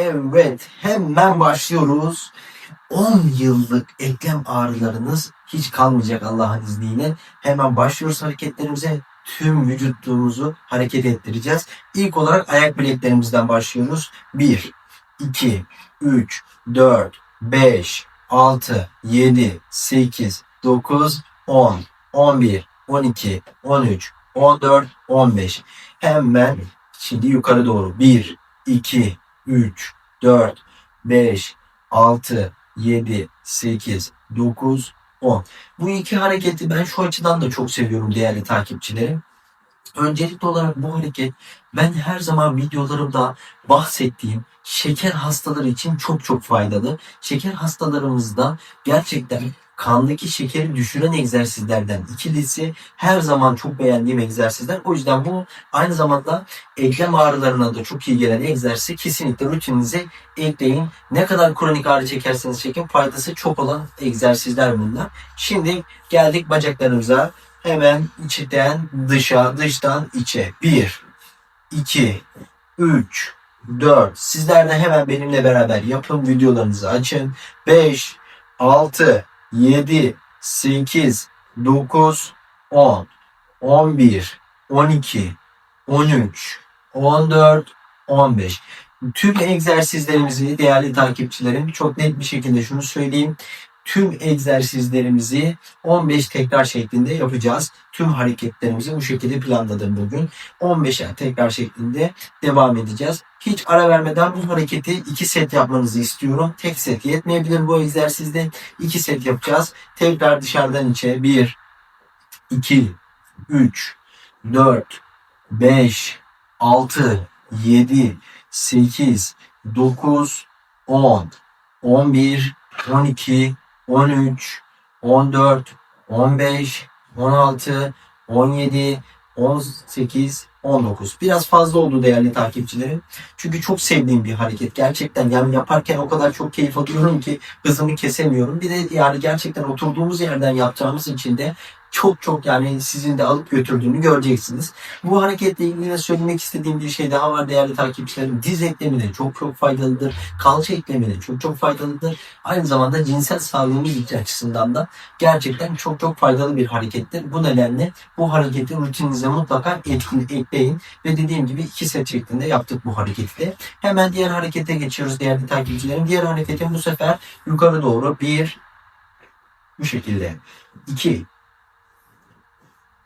Evet, hemen başlıyoruz. 10 yıllık eklem ağrılarınız hiç kalmayacak Allah'ın izniyle. Hemen başlıyoruz hareketlerimize. Tüm vücudumuzu hareket ettireceğiz. İlk olarak ayak bileklerimizden başlıyoruz. 1, 2, 3, 4, 5, 6, 7, 8, 9, 10, 11, 12, 13, 14, 15. Hemen şimdi yukarı doğru. 1, 2, 3, 4, 5, 6, 7, 8, 9, 10. Bu iki hareketi ben şu açıdan da çok seviyorum değerli takipçilerim. Öncelikli olarak bu hareket ben her zaman videolarımda bahsettiğim şeker hastaları için çok çok faydalı. Şeker hastalarımızda gerçekten kandaki şekeri düşüren egzersizlerden ikilisi her zaman çok beğendiğim egzersizler. O yüzden bu aynı zamanda eklem ağrılarına da çok iyi gelen egzersizi kesinlikle rutininize ekleyin. Ne kadar kronik ağrı çekerseniz çekin faydası çok olan egzersizler bunlar. Şimdi geldik bacaklarımıza. Hemen içten dışa, dıştan içe. 1, 2, 3, 4. Sizler de hemen benimle beraber yapın. Videolarınızı açın. 5, 6, 7, 8, 9, 10, 11, 12, 13, 14, 15. Tüm egzersizlerimizi değerli takipçilerim çok net bir şekilde şunu söyleyeyim. Tüm egzersizlerimizi 15 tekrar şeklinde yapacağız. Tüm hareketlerimizi bu şekilde planladım bugün. 15'er tekrar şeklinde devam edeceğiz. Hiç ara vermeden bu hareketi 2 set yapmanızı istiyorum. Tek set yetmeyebilir bu egzersizde. 2 set yapacağız. Tekrar dışarıdan içe 1, 2, 3, 4, 5, 6, 7, 8, 9, 10, 11, 12, 13, 14, 15, 16, 17, 18, 19. Biraz fazla oldu değerli takipçilerim. Çünkü çok sevdiğim bir hareket. Gerçekten yani yaparken o kadar çok keyif alıyorum ki hızımı kesemiyorum. Bir de yani gerçekten oturduğumuz yerden yapacağımız için de çok çok yani sizin de alıp götürdüğünü göreceksiniz. Bu hareketle ilgili söylemek istediğim bir şey daha var değerli takipçilerim. Diz eklemi de çok çok faydalıdır. Kalça eklemi de çok çok faydalıdır. Aynı zamanda cinsel sağlığımız açısından da gerçekten çok çok faydalı bir harekettir. Bu nedenle bu hareketi rutininize mutlaka etkin, ekleyin. Ve dediğim gibi iki set şeklinde yaptık bu hareketi de. Hemen diğer harekete geçiyoruz değerli takipçilerim. Diğer hareketin bu sefer yukarı doğru bir bu şekilde. 2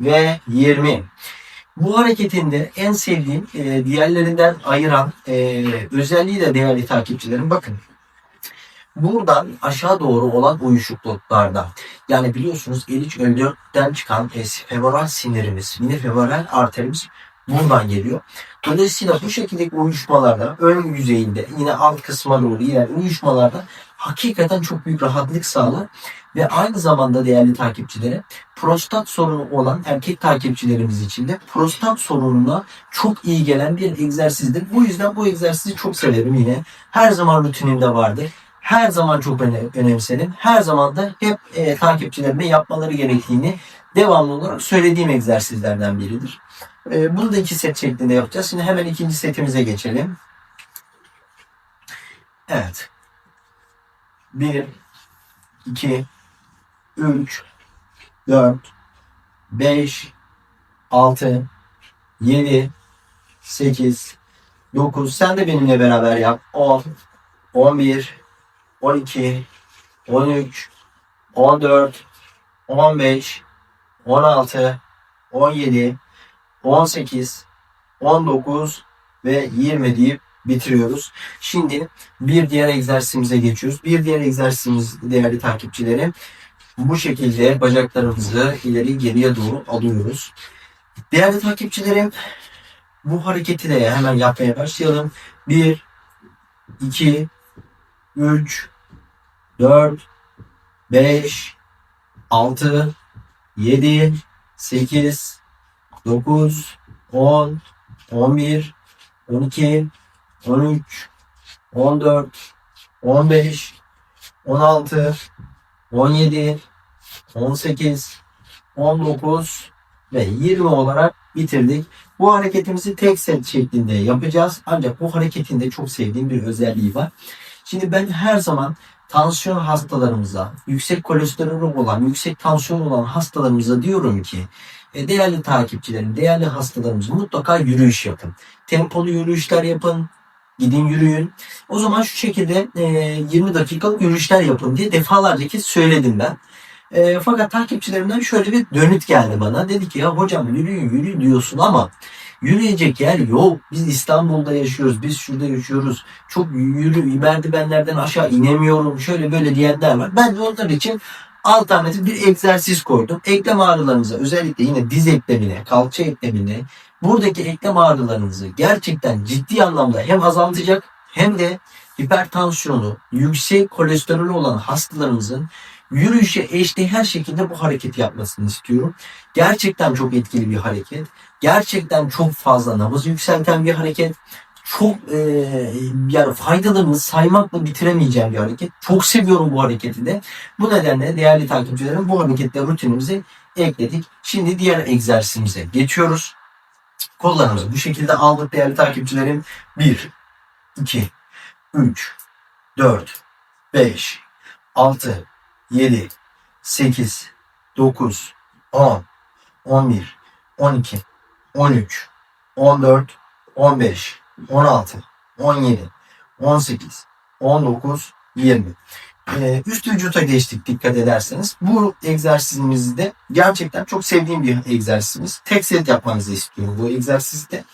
ve 20. Bu hareketinde en sevdiğim e, diğerlerinden ayıran e, özelliği de değerli takipçilerim bakın. Buradan aşağı doğru olan uyuşukluklarda yani biliyorsunuz iliç öldürten çıkan e, femoral sinirimiz, mini femoral arterimiz buradan geliyor. Dolayısıyla bu şekildeki uyuşmalarda ön yüzeyinde yine alt kısma doğru inen uyuşmalarda hakikaten çok büyük rahatlık sağlar ve aynı zamanda değerli takipçilere prostat sorunu olan erkek takipçilerimiz için de prostat sorununa çok iyi gelen bir egzersizdir. Bu yüzden bu egzersizi çok severim yine. Her zaman rutinimde vardır. Her zaman çok öne- önemserim. Her zaman da hep e, takipçilerime yapmaları gerektiğini devamlı olarak söylediğim egzersizlerden biridir. Ee, bunu da iki set şeklinde yapacağız. Şimdi hemen ikinci setimize geçelim. Evet. 1, 2, 3, 4, 5, 6, 7, 8, 9. Sen de benimle beraber yap. 10, 11, 12, 13, 14, 15, 16, 17, 18, 19 ve 20 deyip bitiriyoruz. Şimdi bir diğer egzersizimize geçiyoruz. Bir diğer egzersizimiz değerli takipçilerim. Bu şekilde bacaklarımızı ileri geriye doğru alıyoruz. Değerli takipçilerim bu hareketi de hemen yapmaya başlayalım. 1, 2, 3, 4, 5, 6, 7, 8, 9, 10, 11, 12, 13, 14, 15, 16, 17, 18, 19 ve 20 olarak bitirdik. Bu hareketimizi tek set şeklinde yapacağız. Ancak bu hareketin de çok sevdiğim bir özelliği var. Şimdi ben her zaman tansiyon hastalarımıza, yüksek kolesterolü olan, yüksek tansiyon olan hastalarımıza diyorum ki değerli takipçilerim, değerli hastalarımız mutlaka yürüyüş yapın. Tempolu yürüyüşler yapın. Gidin yürüyün. O zaman şu şekilde e, 20 dakikalık yürüyüşler yapın diye defalarca kez söyledim ben. E, fakat takipçilerimden şöyle bir dönüt geldi bana. Dedi ki ya hocam yürüyün yürü diyorsun ama yürüyecek yer yok. Biz İstanbul'da yaşıyoruz. Biz şurada yaşıyoruz. Çok yürü merdivenlerden aşağı inemiyorum. Şöyle böyle diyenler var. Ben de onlar için alternatif bir egzersiz koydum. Eklem ağrılarınıza özellikle yine diz eklemine, kalça eklemine buradaki eklem ağrılarınızı gerçekten ciddi anlamda hem azaltacak hem de hipertansiyonu, yüksek kolesterolü olan hastalarımızın yürüyüşe eşdeğer şekilde bu hareketi yapmasını istiyorum. Gerçekten çok etkili bir hareket. Gerçekten çok fazla nabız yükselten bir hareket. Çok e, yani faydalarını saymakla bitiremeyeceğim bir hareket. Çok seviyorum bu hareketi de. Bu nedenle değerli takipçilerim bu harekette rutinimize ekledik. Şimdi diğer egzersizimize geçiyoruz. Kollarımızı bu şekilde aldık değerli takipçilerim. 1, 2, 3, 4, 5, 6, 7, 8, 9, 10, 11, 12, 13, 14, 15, 16, 17, 18, 19, 20. Ee, üst vücuta geçtik dikkat ederseniz. Bu egzersizimizde gerçekten çok sevdiğim bir egzersizimiz. Tek set yapmanızı istiyorum bu egzersizde.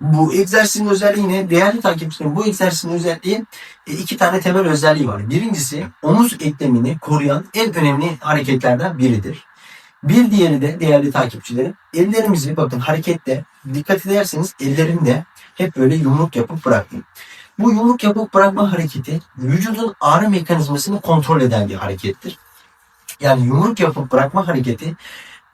Bu egzersizin özelliği ne? Değerli takipçilerim bu egzersizin özelliği e, iki tane temel özelliği var. Birincisi omuz eklemini koruyan en önemli hareketlerden biridir. Bir diğeri de değerli takipçilerim ellerimizi bakın harekette dikkat ederseniz ellerimde hep böyle yumruk yapıp bırakın. Bu yumruk yapıp bırakma hareketi vücudun ağrı mekanizmasını kontrol eden bir harekettir. Yani yumruk yapıp bırakma hareketi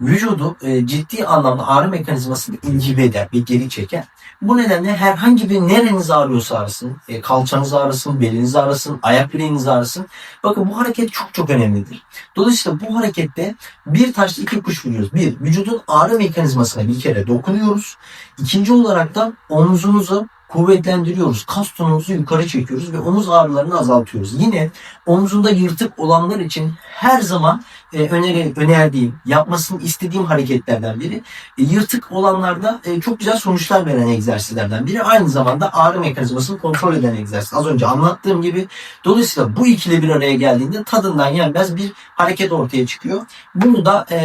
vücudu e, ciddi anlamda ağrı mekanizmasını inhibe eder ve geri çeker. Bu nedenle herhangi bir nereniz ağrıyorsa ağrısın, e, kalçanız ağrısın, beliniz ağrısın, ayak bileğiniz ağrısın. Bakın bu hareket çok çok önemlidir. Dolayısıyla bu harekette bir taşla iki kuş vuruyoruz. Bir, vücudun ağrı mekanizmasına bir kere dokunuyoruz. İkinci olarak da omuzunuzu kuvvetlendiriyoruz. Kas tonumuzu yukarı çekiyoruz ve omuz ağrılarını azaltıyoruz. Yine omzunda yırtık olanlar için her zaman e, öneri, önerdiğim, yapmasını istediğim hareketlerden biri. E, yırtık olanlarda e, çok güzel sonuçlar veren egzersizlerden biri. Aynı zamanda ağrı mekanizmasını kontrol eden egzersiz. Az önce anlattığım gibi. Dolayısıyla bu ikili bir araya geldiğinde tadından yenmez bir hareket ortaya çıkıyor. Bunu da e,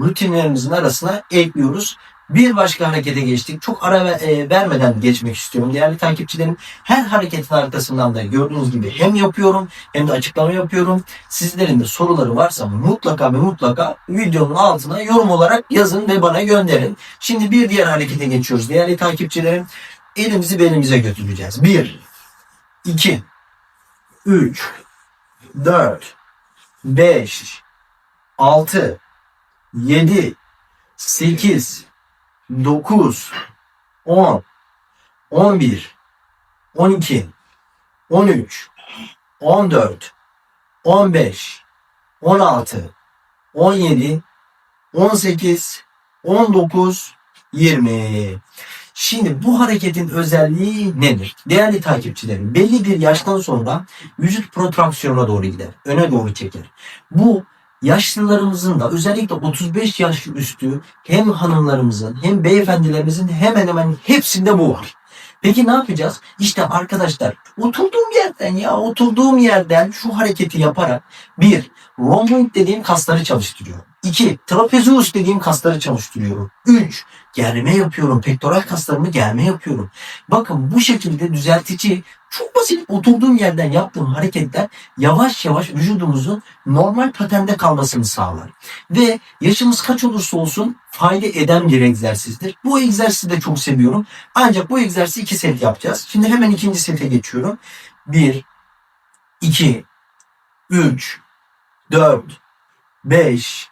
rutinlerimizin arasına ekliyoruz. Bir başka harekete geçtik. Çok ara e, vermeden geçmek istiyorum. Değerli takipçilerim her hareketin arkasından da gördüğünüz gibi hem yapıyorum hem de açıklama yapıyorum. Sizlerin de soruları varsa mutlaka ve mutlaka videonun altına yorum olarak yazın ve bana gönderin. Şimdi bir diğer harekete geçiyoruz. Değerli takipçilerim elimizi belimize götüreceğiz. 1, 2, 3, 4, 5, 6, 7, 8, 9, 10, 11, 12, 13, 14, 15, 16, 17, 18, 19, 20. Şimdi bu hareketin özelliği nedir? Değerli takipçilerim belli bir yaştan sonra vücut protraksiyona doğru gider. Öne doğru çeker. Bu yaşlılarımızın da özellikle 35 yaş üstü hem hanımlarımızın hem beyefendilerimizin hemen hemen hepsinde bu var. Peki ne yapacağız? İşte arkadaşlar oturduğum yerden ya oturduğum yerden şu hareketi yaparak bir romboid dediğim kasları çalıştırıyorum. İki trapezius dediğim kasları çalıştırıyorum. Üç germe yapıyorum. Pektoral kaslarımı germe yapıyorum. Bakın bu şekilde düzeltici çok basit oturduğum yerden yaptığım hareketler yavaş yavaş vücudumuzun normal patende kalmasını sağlar. Ve yaşımız kaç olursa olsun fayda eden bir egzersizdir. Bu egzersizi de çok seviyorum. Ancak bu egzersizi iki set yapacağız. Şimdi hemen ikinci sete geçiyorum. Bir, 2, 3, 4, 5,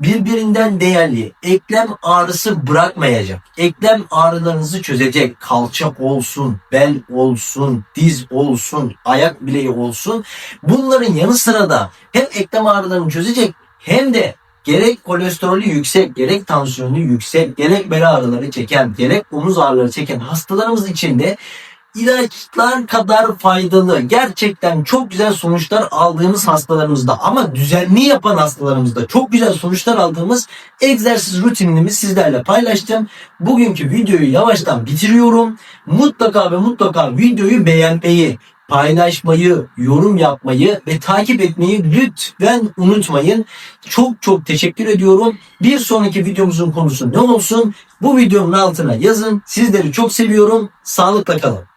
Birbirinden değerli, eklem ağrısı bırakmayacak, eklem ağrılarınızı çözecek, kalça olsun, bel olsun, diz olsun, ayak bileği olsun. Bunların yanı sıra da hem eklem ağrılarını çözecek hem de gerek kolesterolü yüksek, gerek tansiyonu yüksek, gerek bel ağrıları çeken, gerek omuz ağrıları çeken hastalarımız için de ilaçlar kadar faydalı. Gerçekten çok güzel sonuçlar aldığımız hastalarımızda ama düzenli yapan hastalarımızda çok güzel sonuçlar aldığımız egzersiz rutinimi sizlerle paylaştım. Bugünkü videoyu yavaştan bitiriyorum. Mutlaka ve mutlaka videoyu beğenmeyi, paylaşmayı, yorum yapmayı ve takip etmeyi lütfen unutmayın. Çok çok teşekkür ediyorum. Bir sonraki videomuzun konusu ne olsun? Bu videonun altına yazın. Sizleri çok seviyorum. Sağlıkla kalın.